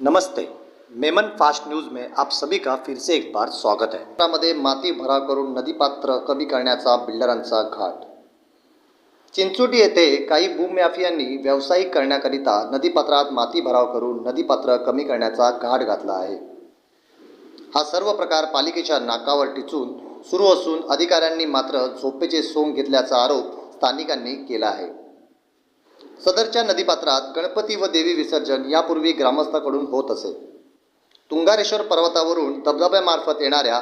नमस्ते Memon fast news में आप सभी का फिर से एक बार स्वागत है। त्यामध्ये माती भराव करून नदीपात्र कमी करण्याचा बिल्डरांचा घाट। चिंचोटी येथे काही भूमाफियांनी व्यावसायिक करण्याकरिता नदीपात्रात माती भराव करून नदीपात्र कमी करण्याचा घाट घातला आहे। हा सर्व प्रकार पालिकेच्या नाकावर टिचून सुरू असून अधिकाऱ्यांनी मात्र झोपेचे सोंग घेतल्याचा आरोप स्थानिकांनी केला आहे। सदरच्या नदीपात्रात गणपती व देवी विसर्जन यापूर्वी ग्रामस्थाकडून होत असे. तुंगारेश्वर पर्वतावरून धबधब्यामार्फत येणाऱ्या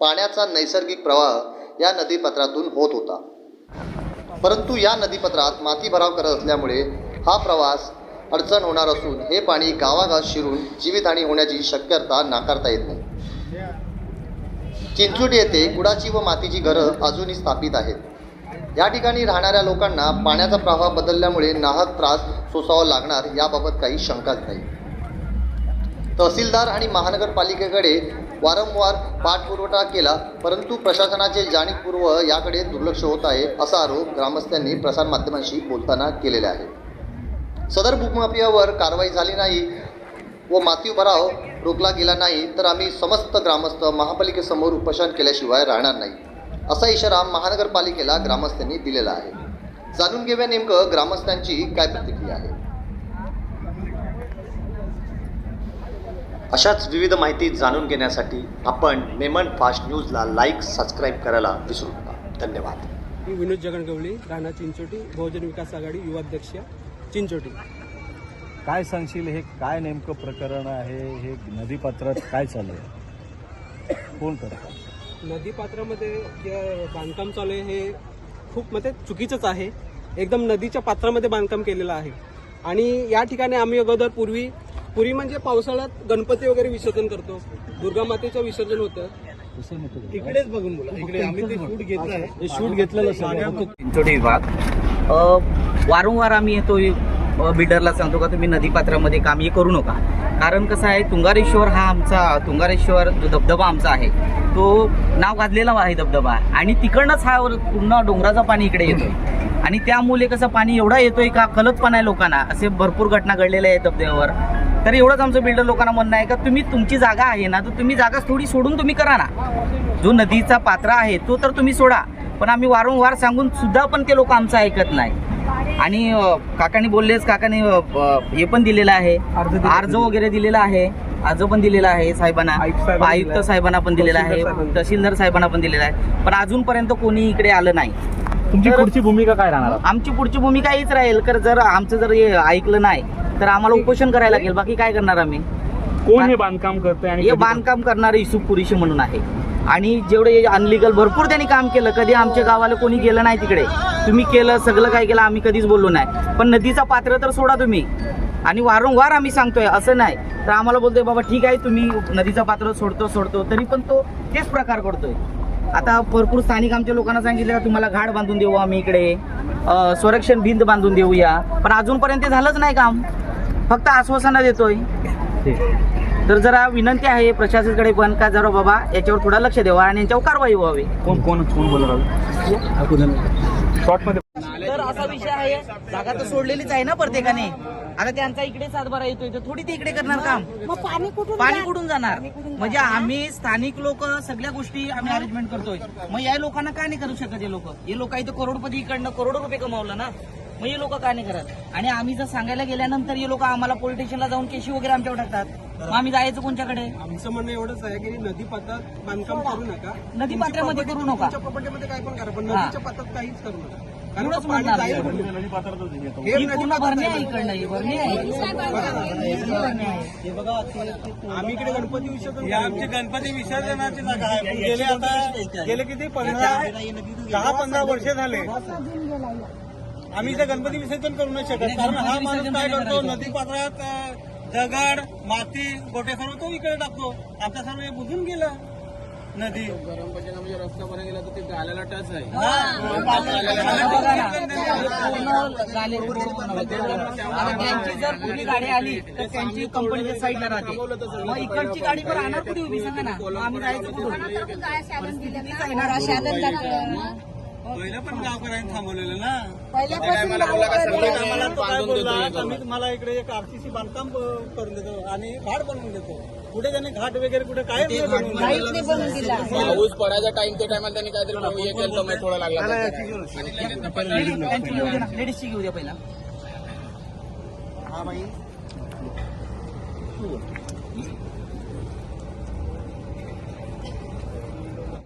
पाण्याचा नैसर्गिक प्रवाह या नदीपात्रातून होत होता. परंतु या नदीपात्रात माती भराव करत असल्यामुळे हा प्रवास अडचण होणार असून हे पाणी गावागावात शिरून जीवितहानी होण्याची शक्यता नाकारता येत नाही. चिंचोटी येथे कुडाची व मातीची घरं अजूनही स्थापित आहेत. या ठिकाणी राहणाऱ्या लोकांना पाण्याचा प्रवाह बदलल्यामुळे नाहक त्रास सोसावा लागणार याबाबत काही शंकाच नाही. तहसीलदार आणि महानगरपालिकेकडे वारंवार पाठपुरवठा केला परंतु प्रशासनाचे जाणीवपूर्व याकडे दुर्लक्ष होत आहे असा आरोप ग्रामस्थांनी प्रसारमाध्यमांशी बोलताना केलेला आहे. सदर भूकमाफियावर कारवाई झाली नाही व माती भराव रोखला गेला नाही तर आम्ही समस्त ग्रामस्थ महापालिकेसमोर उपोषण केल्याशिवाय राहणार नाही. असा इशारा महानगरपालिकेला ग्रामस्थांनी दिलेला आहे. जाणून घेऊया नेमकं ग्रामस्थांची काय प्रतिक्रिया आहे. अशाच विविध माहिती जाणून घेण्यासाठी आपण मेमन फास्ट न्यूजला लाईक सबस्क्राईब करायला विसरू नका. धन्यवाद. मी विनोद जगणगवळी राणा चिंचोटी बहुजन विकास आघाडी युवाध्यक्ष चिंचोटी. काय सांगशील हे काय नेमकं प्रकरण आहे? हे नदीपात्रात काय चालू आहे कोण करतात नदीपात्रामध्ये जे बांधकाम चालू आहे हे खूप म्हणजे चुकीचंच आहे. एकदम नदीच्या पात्रामध्ये बांधकाम केलेलं आहे. आणि या ठिकाणी आम्ही अगोदर पूर्वी पूर्वी म्हणजे पावसाळ्यात गणपती वगैरे विसर्जन करतो. दुर्गा मातेचं विसर्जन होतं. इकडेच बघून बोला. इकडे आम्ही ते शूट घेतलं आहे. शूट घेतलेलं विभाग अ, वारंवार आम्ही येतो अ, बिल्डरला सांगतो का तुम्ही नदीपात्रामध्ये काम हे करू नका. कारण कसं आहे तुंगारेश्वर हा आमचा तुंगारेश्वर जो धबधबा आमचा आहे तो नाव गाजलेला आहे धबधबा. आणि तिकडनंच हा पूर्ण डोंगराचं पाणी इकडे येतोय. आणि त्यामुळे कसं पाणी एवढा येतोय का कलत पण आहे लोकांना. असे भरपूर घटना घडलेल्या आहेत धबधब्यावर. तर एवढंच आमचं बिल्डर लोकांना म्हणणं आहे का तुम्ही तुमची जागा आहे ना तर तुम्ही जागा थोडी सोडून तुम्ही करा ना. जो नदीचा पात्रा आहे तो तर तुम्ही सोडा. पण आम्ही वारंवार सांगून सुद्धा पण ते लोक आमचं ऐकत नाही. आणि काकांनी बोललेच काकांनी हे पण दिलेलं आहे. अर्ज वगैरे दिलेला आहे. अर्ज पण दिलेला आहे साहेबांना. आयुक्त साहेबांना पण दिलेला आहे. तहसीलदार साहेबांना. पण दिलेला आहे. पण अजूनपर्यंत कोणी इकडे आलं नाही. तुमची पुढची भूमिका काय राहणार? आमची पुढची भूमिका हीच राहील. तर जर आमचं जर हे ऐकलं नाही तर आम्हाला उपोषण करायला लागेल. बाकी काय करणार आम्ही? कोण हे बांधकाम करतंय आणि हे बांधकाम करणारे युसुफ कुरेशी म्हणून आहे. आणि जेवढे अनलिगल भरपूर त्यांनी काम केलं. कधी आमच्या गावाला कोणी गेलं नाही तिकडे. तुम्ही केलं सगळं काय केलं आम्ही कधीच बोललो नाही. पण नदीचा पात्र तर सोडा तुम्ही. आणि वारंवार आम्ही सांगतोय असं नाही. तर आम्हाला बोलतोय बाबा ठीक आहे तुम्ही नदीचा पात्र सोडतो सोडतो. तरी पण तो तेच प्रकार करतोय आता भरपूर स्थानिक आमच्या लोकांना सांगितलं का तुम्हाला घाट बांधून देऊ आम्ही इकडे. संरक्षण भिंत बांधून देऊया. पण अजूनपर्यंत झालंच नाही काम. फक्त आश्वासनं देतोय. तर जरा विनंती आहे प्रशासनाकडे पण का जरा बाबा याच्यावर थोडं लक्ष द्यावं आणि यांच्यावर कारवाई व्हावी. कोण कोण कोणमध्ये तर असा विषय आहे जागा तर सोडलेलीच आहे ना प्रत्येकाने. आता त्यांचा इकडे सातबारा येतोय तर थोडी ते इकडे करणार काम. मग पाणी कुठून पाणी कुठून जाणार? म्हणजे आम्ही स्थानिक लोक सगळ्या गोष्टी आम्ही अरेंजमेंट करतोय. मग या लोकांना काय नाही करू शकत हे लोक? हे लोक इथं करोडपती इकडनं करोडो रुपये कमावलं ना. मग हे लोक काय नाही करत? आणि आम्ही जर सांगायला गेल्यानंतर हे लोक आम्हाला पोलीस स्टेशनला जाऊन केशी वगैरे आमच्यावर टाकतात? मग आम्ही जायचं कोणच्याकडे? आमचं म्हणणं एवढंच आहे की नदीपात्रात बांधकाम करू नका. नदीपात्रामध्ये करू नका. प्रॉपर्टीमध्ये काय पण करा पण. नदीच्या पात्रात काहीच करू नका. एवढंच तो पाणी म्हणणार जाईल मी. कुठून? ही पूर्ण भरणी आहे. इकडनं ही भरणी आहे. हे बघा आम्ही इकडे गणपती विसर्जन आमची गणपती विसर्जनाची जागा आहे. गेले आता गेले किती? पंधरा दहा पंधरा वर्ष झाले. आम्ही इथे गणपती विसर्जन करू नाही शकत कारण हा माणूस काय करतो नदी पात्रात दगड माती गोटे सर्व तो इकडे टाकतो आता सर्व हे बुजून गेलं नदी म्हणजे आता त्यांची जर कुठली गाडी आली तर त्यांची कंपनीच्या साईडला राहते मग इकडची गाडी पण राहणार कुठे उभी सांगा ना आम्ही जायचं कुठून येणार पहिलं पण गावकऱ्यांनी थांबवलेलं ना? पहिल्यापासून आहे. तो काय बोलला आम्ही तुम्हाला इकडे एक आरसीसी बांधकाम करून देतो आणि घाट बनवून देतो. कुठे त्यांनी घाट वगैरे कुठे काय बनवून दिलं. पाऊस पडायचा टाइम ते टायमाला त्यांनी काहीतरी केलं तर थोडा लागला. लेडीजची घेऊ द्या पहिला. हा बाई.